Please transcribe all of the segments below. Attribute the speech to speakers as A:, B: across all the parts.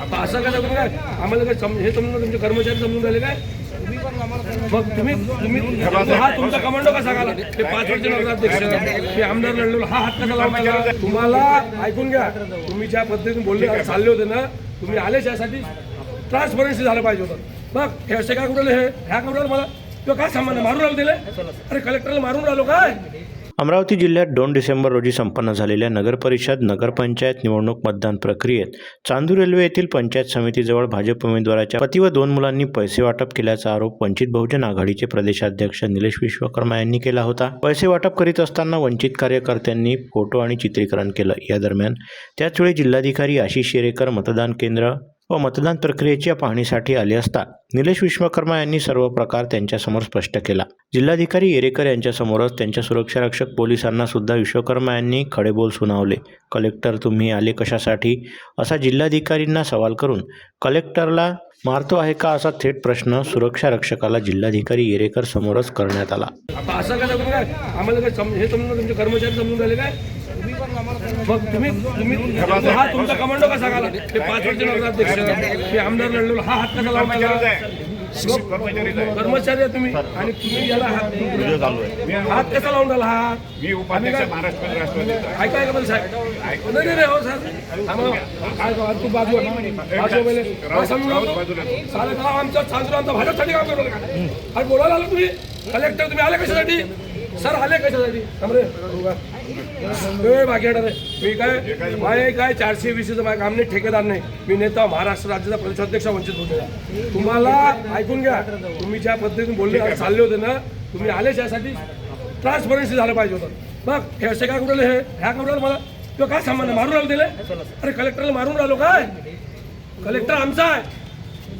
A: आता असं काय तुम्ही काय आम्हाला काय सम- हे समजून तुमचे कर्मचारी समजून राहिले काय? मग तुम्ही तुम्ही हा तुमचा कमांडो कसा घाला ते पाच वर्ष नगराध्यक्ष. ते आमदार लढलो हा हात कसा लावला तुम्हाला ऐकून घ्या. तुम्ही ज्या पद्धतीने बोलले चालले होते ना तुम्ही आले त्यासाठी ट्रान्सपरन्सी झालं पाहिजे होतं. मग हे असे काय कुठले हे? ह्या कुठलं मला? तो काय सामान मारून राहिलो दिले अरे कलेक्टरला मारून राहिलो काय?
B: अमरावती जिल्ह्यात दोन डिसेंबर रोजी संपन्न झालेल्या नगरपरिषद नगरपंचायत निवडणूक मतदान प्रक्रियेत चांदूर रेल्वे येथील पंचायत समितीजवळ भाजप उमेदवाराच्या पती व दोन मुलांनी पैसे वाटप केल्याचा आरोप वंचित बहुजन आघाडीचे प्रदेशाध्यक्ष निलेश विश्वकर्मा यांनी केला होता. पैसे वाटप करीत असताना वंचित कार्यकर्त्यांनी फोटो आणि चित्रीकरण केलं. या दरम्यान त्याचवेळी जिल्हाधिकारी आशिष शेरेकर मतदान केंद्र व मतदान प्रक्रियेच्या पाहणीसाठी आले असता निलेश विश्वकर्मा यांनी सर्व प्रकार त्यांच्यासमोर स्पष्ट केला. जिल्हाधिकारी येरेकर यांच्यासमोरच त्यांच्या सुरक्षारक्षक पोलिसांना सुद्धा विश्वकर्मा यांनी खडेबोल सुनावले. कलेक्टर तुम्ही आले कशासाठी? असा जिल्हाधिकारींना सवाल करून कलेक्टरला मारतो आहे का असा थेट प्रश्न सुरक्षारक्षकाला जिल्हाधिकारी येरेकर समोरच करण्यात आला.
A: आता असं काय आम्हाला काय हे समजून तुमचे कर्मचारी समजून झाले काय? मग तुम्ही तुम्ही हा तुमचा कमांडो कसा घाला ते पाच वर्ष नगराध्यक्ष ते आमदार लढलेलो हा हात कसा लावला कर्मचारी आहे तुम्ही. आणि तुम्ही याला हात हात कसा लावून राहिला? हा
C: मी उपाध्यक्ष महाराष्ट्र
A: ऐका ऐका साहेब. नाही नाही हो साहेब. आम्हाला तू बाजू आमचं भाजपसाठी काम करतो का? अरे बोलायला आलो तुम्ही? कलेक्टर तुम्ही आले कशासाठी? सर आले कशासाठी? थांबरे ए बाकी रे. मी काय माझे काय चारशे वीसचं माझं काम नाही ठेकेदार नाही. मी नेता महाराष्ट्र राज्याचा प्रदेशाध्यक्ष वंचित होते. तुम्हाला ऐकून घ्या. तुम्ही ज्या पद्धतीने बोलले चालले होते ना तुम्ही आले त्यासाठी ट्रान्सपरन्सी झालं पाहिजे होतं. बघ हे असे काय कुठले हे? ह्या कुठलं मला? तो काय सामान? मारून राहिलो दिले अरे कलेक्टरला मारून राहिलो काय? कलेक्टर आमचा आहे.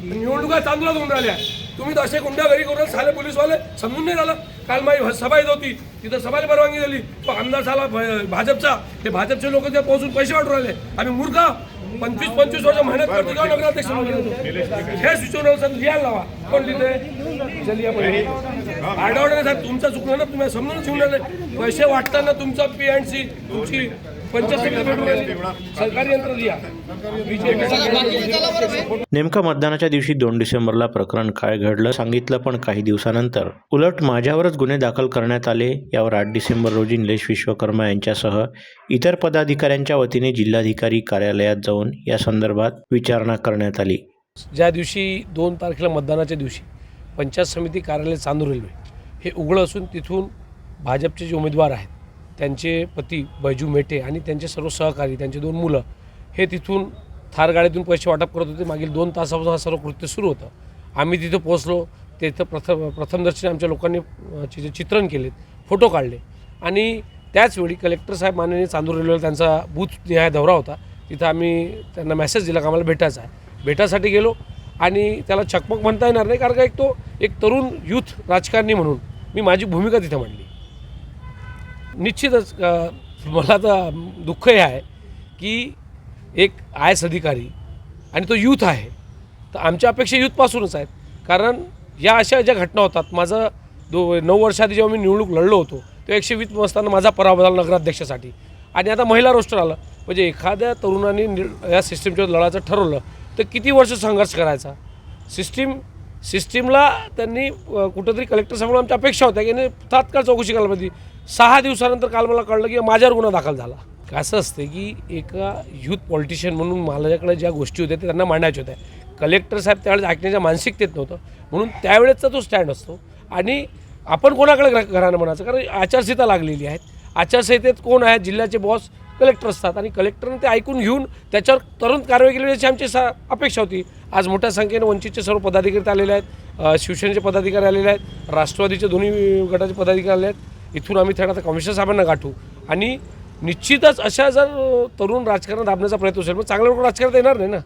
A: निवडणुका चांगला होऊन राहिल्या तुम्ही तर असे गुंडागरी करून झाले पोलीसवाले. समजून नाही झालं काल माझी सभा येत होती. तिथं सभाला परवानगी दिली. तो आमदार झाला भाजपचा. ते भाजपचे लोक ते पोहोचून पैसे वाटून राहिले. आम्ही मूर्ख. पंचवीस पंचवीस वर्ष मेहनत करतो का नगराध्यक्ष हे सुचवलं सर लिहायला लावा. कोण लिहिते जलिया साहेब तुमचं चुकलं ना तुम्ही समजून घेऊन नाही. पैसे वाटताना तुमचा पी अँड सी तुमची
B: नेमकं मतदानाच्या दिवशी दोन डिसेंबरला प्रकरण काय घडलं सांगितलं पण काही दिवसानंतर. उलट माझ्यावरच गुन्हे दाखल करण्यात आले यावर आठ डिसेंबर रोजी निलेश विश्वकर्मा यांच्यासह इतर पदाधिकाऱ्यांच्या वतीने जिल्हाधिकारी कार्यालयात जाऊन या संदर्भात विचारणा करण्यात आली.
A: ज्या दिवशी दोन तारखेला मतदानाच्या दिवशी पंचायत समिती कार्यालय चांदूर रेल्वे हे उघडं असून तिथून भाजपचे जे उमेदवार आहेत त्यांचे पती बैजू मेटे आणि त्यांचे सर्व सहकारी त्यांचे दोन मुलं हे तिथून थार गाडीतून पैसे वाटप करत होते. मागील दोन तासापासून हा सर्व कृत्य सुरू होतं. आम्ही तिथं पोहोचलो. तिथं प्रथम प्रथमदर्शनी आमच्या लोकांनी चित्र चित्रण केलेत फोटो काढले. आणि त्याचवेळी कलेक्टर साहेब माननीय चांदूर रेल्वेला त्यांचा बूथ निहाय दौरा होता. तिथं आम्ही त्यांना मेसेज दिला की आम्हाला भेटायचं आहे. भेटासाठी गेलो. आणि त्याला चकमक म्हणता येणार नाही कारण का एक तो एक तरुण युथ राजकारणी म्हणून. मी माझी भूमिका तिथं मांडली. निश्चितच मला तर दुःख हे आहे की एक आय एस अधिकारी आणि तो यूथ आहे तर आमच्या अपेक्षा यूथपासूनच आहेत. कारण या अशा ज्या घटना होतात माझं दो नऊ वर्षाआधी जेव्हा मी निवडणूक लढलो होतो तेव्हा एकशे वीस असताना माझा पराभव झाला नगराध्यक्षासाठी. आणि आता महिला रोस्टर आलं. म्हणजे एखाद्या तरुणाने या सिस्टीमच्या लढायचं ठरवलं तर किती वर्ष संघर्ष करायचा? सिस्टीम सिस्टीमला त्यांनी कुठंतरी कलेक्टर समोर आमच्या अपेक्षा होत्या की तात्काळ चौकशी करायला पाहिजे. सहा दिवसानंतर काल मला कळलं की माझ्यावर गुन्हा दाखल झाला. असं असते की एका युथ पॉलिटिशियन म्हणून माझ्याकडे ज्या गोष्टी होत्या त्या त्यांना मांडायच्या होत्या कलेक्टर साहेब त्यावेळेस ऐकण्याच्या मानसिकतेत नव्हतं. म्हणून त्यावेळेसचा तो स्टँड असतो. आणि आपण कोणाकडे घरानं म्हणायचं? कारण आचारसंहिता लागलेली आहेत आचारसंहितेत कोण आहेत जिल्ह्याचे बॉस कलेक्टर असतात. आणि कलेक्टरने ते ऐकून घेऊन त्याच्यावर तरुण कारवाई केली याची आमची सा अपेक्षा होती. आज मोठ्या संख्येने वंचितचे सर्व पदाधिकारी आलेले आहेत. शिवसेनेचे पदाधिकारी आलेले आहेत. राष्ट्रवादीचे दोन्ही गटाचे पदाधिकारी आले आहेत. इथून आम्ही थेट आता कमिशनर साहेबांना गाठू. आणि निश्चितच अशा जर तरुण राजकारण दाबण्याचा प्रयत्न असेल मग चांगल्या लोक राजकारण येणार नाही ना?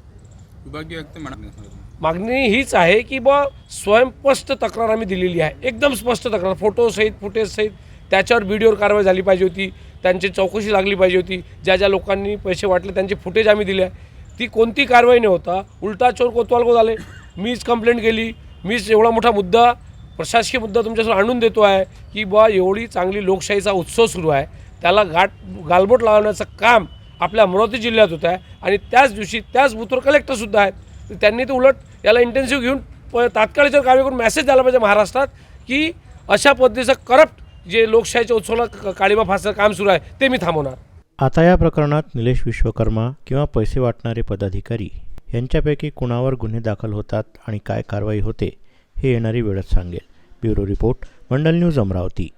A: मागणी हीच आहे की बा स्वयंस्पष्ट तक्रार आम्ही दिलेली आहे. एकदम स्पष्ट तक्रार. फोटोसहित फुटेजसहित त्याच्यावर व्हिडिओवर कारवाई झाली पाहिजे होती. त्यांची चौकशी लागली पाहिजे होती. ज्या ज्या लोकांनी पैसे वाटले त्यांचे फुटेज आम्ही दिले आहे. ती कोणती कारवाई न होता उलटा चोर कोतवाल को झाले. मीच कंप्लेंट केली. मीच एवढा मोठा मुद्दा प्रशासकीय मुद्दा तुमच्यासमोर आणून देतो आहे की बुवा एवढी चांगली लोकशाहीचा उत्सव सुरू आहे. त्याला गाठ गालबोट लावण्याचं काम आपल्या अमरावती जिल्ह्यात होत आहे आणि त्याच दिवशी त्याच बुथवर कलेक्टरसुद्धा आहेत. त्यांनी तर उलट याला इंटेन्सिव्ह घेऊन प तात्काळच्या कामे करून मेसेज द्यायला पाहिजे महाराष्ट्रात की अशा पद्धतीचं करप्ट जे लोकशाहीच्या उत्सवाला काळीबा फासचं काम सुरू आहे ते मी थांबवणार.
B: आता या प्रकरणात निलेश विश्वकर्मा किंवा पैसे वाटणारे पदाधिकारी यांच्यापैकी कुणावर गुन्हे दाखल होतात आणि काय कारवाई होते हे येणारी वेळच सांगेल. Bureau report Mandal news Amravati.